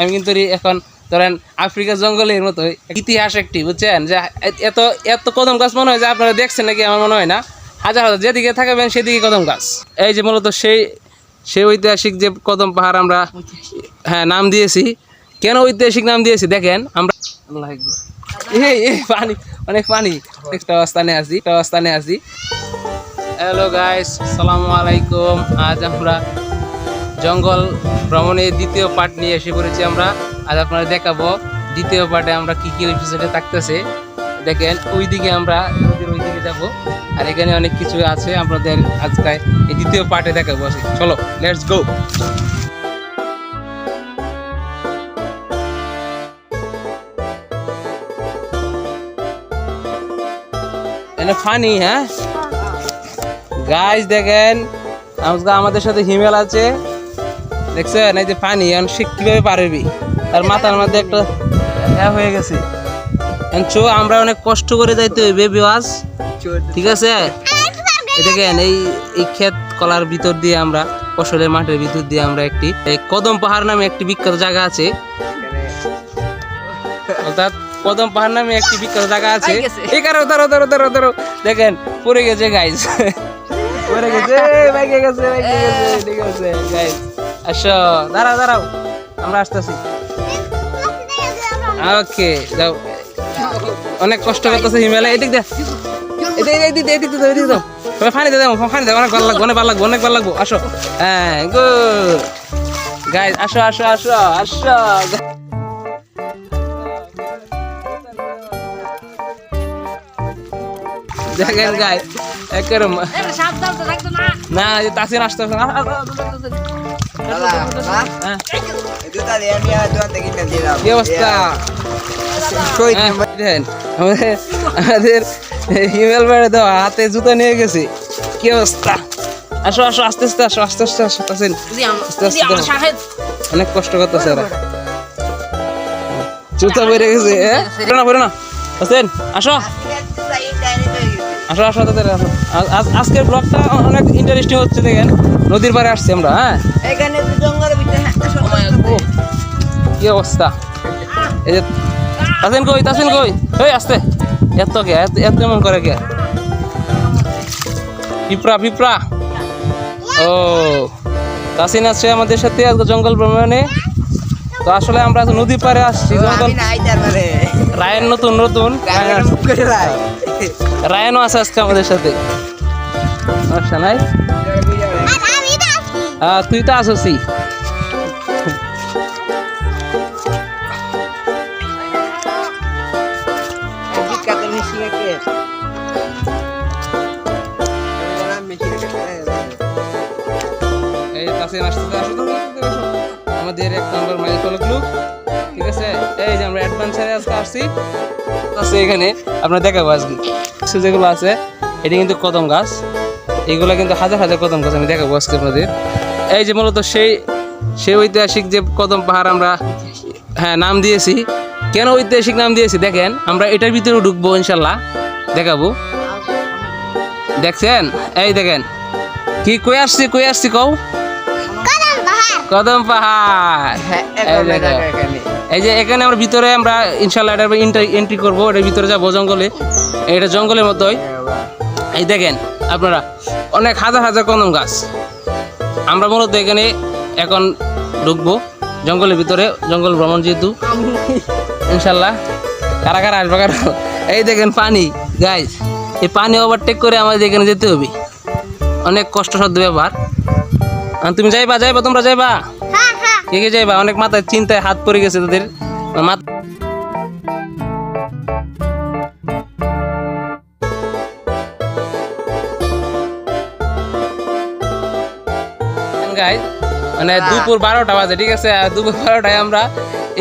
আমি কিন্তু এখন ধরেন আফ্রিকার জঙ্গলের মতো ইতিহাস একটি, বুঝছেন? যে এত এত কদম গাছ মনে হয় যে আপনারা দেখছেন নাকি আমার মনে হয় না। হাজার হাজার যেদিকে থাকবেন সেদিকে কদম গাছ। এই যে মূলত সেই সেই ঐতিহাসিক যে কদম পাহাড় আমরা হ্যাঁ নাম দিয়েছি। কেন ঐতিহাসিক নাম দিয়েছি? দেখেন, আমরা এই পানি, অনেক পানি। একটা অবস্থানে আছি, একটা অবস্থানে আছি। হ্যালো গাইস সালামু আলাইকুম। আজ আমরা জঙ্গল ভ্রমণের দ্বিতীয় পার্ট নিয়ে এসে পড়েছি আমরা। আজ আপনারা দেখাবো দ্বিতীয় পার্টে আমরা কি কি এপিসোডে থাকতেছে। দেখেন ওইদিকে আমরা নদীর ওইদিকে যাব। আর এখানে অনেক কিছু আছে আপনাদের আজকে এই দ্বিতীয় পার্টে দেখাবো চলো লেটস গো এনে ফানি হ্যাঁ? গাইস দেখেন আজকে আমাদের সাথে হিমেল আছে। দেখছেন এই যে পানি এখন সে কীভাবে পারবি? তার মাথার মধ্যে একটা হ্যাঁ হয়ে গেছে। চো আমরা অনেক কষ্ট করে যাইতে হইবে বিওয়াজ ঠিক আছে? দেখেন এই এই ক্ষেত কলার ভিতর দিয়ে আমরা ফসলের মাঠের ভিতর দিয়ে আমরা একটি এই কদম পাহাড় নামে একটি বিখ্যাত জায়গা আছে। অর্থাৎ কদম পাহাড় নামে একটি বিখ্যাত জায়গা আছে। এই কারও ধরো ধরো ধরো ধরো। দেখেন পড়ে গেছে গাইজ পড়ে গেছে গেছে গেছে ঠিক আছে গাইজ আসো দাঁড়াও দাঁড়াও আমরা আসতেছি ওকে যাও অনেক কষ্ট করতেছে হিমালয় এদিক দে এদিক এদিক এদিক দাও এদিক দাও তবে ফানি দাও ফানি দাও অনেক ভালো লাগবে অনেক ভালো লাগবে অনেক ভালো লাগবে আসো হ্যাঁ গুড গাইজ আসো আসো আসো আসো দেখেন গাই একেবারে না তাসির আসতে না। আ- আ- আ- হ্যাঁ, কি অবস্থা আমাদের আমাদের হিমেল বেড়ে দেওয়া হাতে জুতো নিয়ে গেছে কি অবস্থা আসো আসো আস্তে আস্তে আসো আস্তে আস্তে আসো আস্তে আস্তে অনেক কষ্ট করতেছে ওরা জুতো বেড়ে গেছে হ্যাঁ বেরো না বেরো না তাসিন আসো আসো আসো তাদের আসো। আজ- আজ- আজকের ব্লগটা অনেক ইন্টারেস্টিং হচ্ছে দেখেন। নদীর পাড়ে আসছি আমরা হ্যাঁ? এখানে তো জঙ্গলের ভিতরে হাঁটা কি অবস্থা? এই যে তাসিন কই তাসিন কই? এই আসতে। এত কে এত এমন করে কে? পিঁপড়া পিঁপড়া। ও তাসিন আছে আমাদের সাথে আজকে জঙ্গল ভ্রমণে। তো আসলে আমরা নদীর পাড়ে আসছি জঙ্গল আমি নাই নতুন নতুন। রায়নও আছে আজকে আমাদের সাথে। সমস্যা নাই? হ্যাঁ তুই তো আসছি। আমাদের এক নম্বর মাইল ফলো গ্রুপ ঠিক আছে? এই যে আমরা অ্যাডভেঞ্চারে আজকে আসছি। আছে এখানে দেখাবো আজকে যেগুলো আছে, এটি কিন্তু কদম গাছ। এগুলো কিন্তু হাজার হাজার কদম গাছ, আমি দেখাবো আজকে আপনাদের। এই যে মূলত সেই সেই ঐতিহাসিক যে কদম পাহাড় আমরা হ্যাঁ নাম দিয়েছি। কেন ঐতিহাসিক নাম দিয়েছি? দেখেন, আমরা এটার ভিতরে ঢুকবো ইনশাল্লাহ দেখাবো। দেখছেন? এই দেখেন। কি, কই আসছি কই আসছি কও? কদম পাহাড়। এই যে এখানে আমরা ভিতরে আমরা ইনশাল্লাহ এটার এন্ট্রি করব এটার ভিতরে যাব জঙ্গলে। এটা জঙ্গলের মতোই। এই দেখেন আপনারা অনেক হাজার হাজার কদম গাছ। আমরা মূলত এখানে এখন ঢুকবো জঙ্গলের ভিতরে জঙ্গল ভ্রমণ যেহেতু। ইনশাল্লাহ কারা কারা আসবে কারা এই দেখেন পানি গাইজ এই পানি ওভারটেক করে আমাদের এখানে যেতে হবে। অনেক কষ্টসাধ্য ব্যাপার। তুমি যাইবা যাইবা তোমরা যাইবা। কে কে যাইবা? অনেক মাথায় চিন্তায় হাত পড়ে গেছে তাদের। মাথা গাইজ মানে দুপুর বারোটা বাজে ঠিক আছে? দুপুর বারোটায় আমরা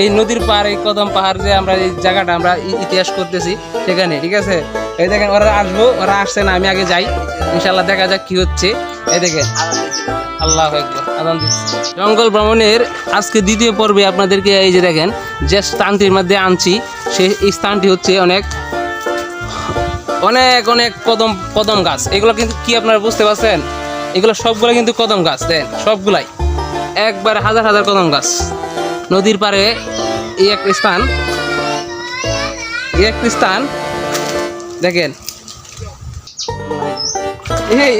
এই নদীর পার এই কদম পাহাড় যে আমরা এই জায়গাটা আমরা ইতিহাস করতেছি সেখানে ঠিক আছে? এই দেখেন ওরা আসব ওরা আসছে না আমি আগে যাই। ইনশাল্লাহ দেখা যাক কি হচ্ছে। এই দেখেন। আল্লাহ জঙ্গল ভ্রমণের আজকে দ্বিতীয় পর্বে আপনাদেরকে এই যে দেখেন, যে স্থানটির মধ্যে আনছি, সেই স্থানটি হচ্ছে অনেক অনেক অনেক কদম কদম গাছ। এগুলো কিন্তু কি আপনারা বুঝতে পারছেন? এগুলো সবগুলো কিন্তু কদম গাছ, দেন, সবগুলাই। একবার হাজার হাজার কদম গাছ। নদীর পাড়ে এই এক স্থান, এই একটা স্থান, দেখেন।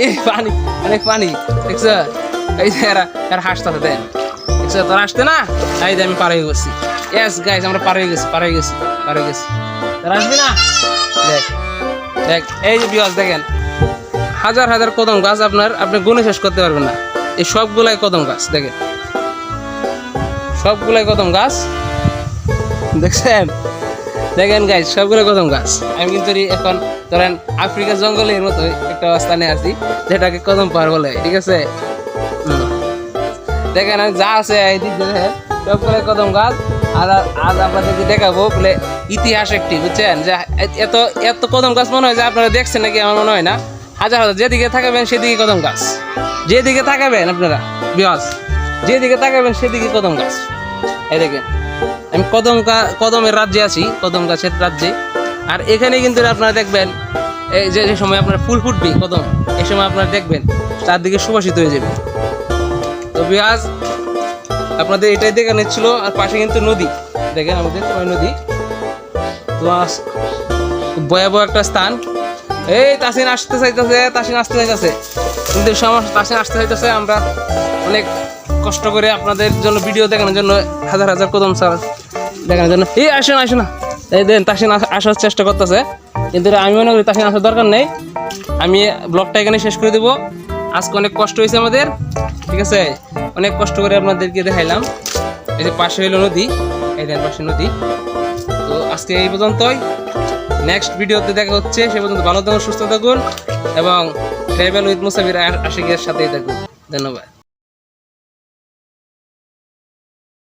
এই পানি, অনেক পানি দেখছ আমি গেছি। এস গাইজ আমরা গেছি গেছি গেছি। আসবি না? দেখ দেখ, এই যে বিয়াস দেখেন। হাজার হাজার কদম গাছ আপনার, আপনি গুনে শেষ করতে পারবেন না। এই সবগুলাই কদম গাছ, দেখেন। সবগুলাই কদম গাছ। দেখছেন? দেখেন গাছ সবগুলো কদম গাছ। আমি কিন্তু এখন, ধরেন আফ্রিকার জঙ্গলের মতো একটা স্থানে আছি, যেটাকে কদম পাহাড় বলে, ঠিক আছে। দেখেন যা আছে সবগুলো কদম গাছ। আর আজ আপনাদেরকে দেখাবো, বলে ইতিহাস একটি, বুঝছেন? যে এত এত কদম গাছ মনে হয় যে আপনারা দেখছেন নাকি, আমার মনে হয় না। হাজার হাজার, যেদিকে থাকাবেন সেদিকে কদম গাছ। যেদিকে থাকাবেন আপনারা বিয়াস যেদিকে তাকাবেন সেদিকে কদম গাছ। এই দেখেন, আমি কদম কদমের রাজ্যে আছি, কদম গাছের রাজ্যে। আর এখানে কিন্তু আপনারা দেখবেন, এই যে সময় আপনার ফুল ফুটবে কদম এই সময় আপনারা দেখবেন, চারদিকে সুবাসিত হয়ে যাবে। তো বিয়াজ আপনাদের এটাই দেখা নিচ্ছিল, আর পাশে কিন্তু নদী। দেখেন আমাদের ওই নদী? তো ভয়াবহ একটা স্থান। এই তাসিন আসতে চাইতেছে, তাসিন আসতে চাইতেছে। কিন্তু সমস্যা তাসিন আসতে চাইতেছে, আমরা অনেক কষ্ট করে আপনাদের জন্য ভিডিও দেখানোর জন্য হাজার হাজার কদম স্যার দেখানোর জন্য। এই, আসুন আসুন এই দেন, তাসিন আসার চেষ্টা করতেছে। কিন্তু আমি মনে করি তাসিন আসার দরকার নেই। আমি ব্লগটা এখানে শেষ করে দেবো। আজকে অনেক কষ্ট হয়েছে আমাদের, ঠিক আছে? অনেক কষ্ট করে আপনাদেরকে দেখাইলাম। এই যে পাশে হইল নদী, এই দেন পাশে নদী। তো আজকে এই পর্যন্তই। নেক্সট ভিডিওতে দেখা হচ্ছে, সে পর্যন্ত ভালো থাকুন, সুস্থ থাকুন, এবং ট্রাইভেল উইথ মুসাফির আশিকের সাথেই থাকুন। ধন্যবাদ।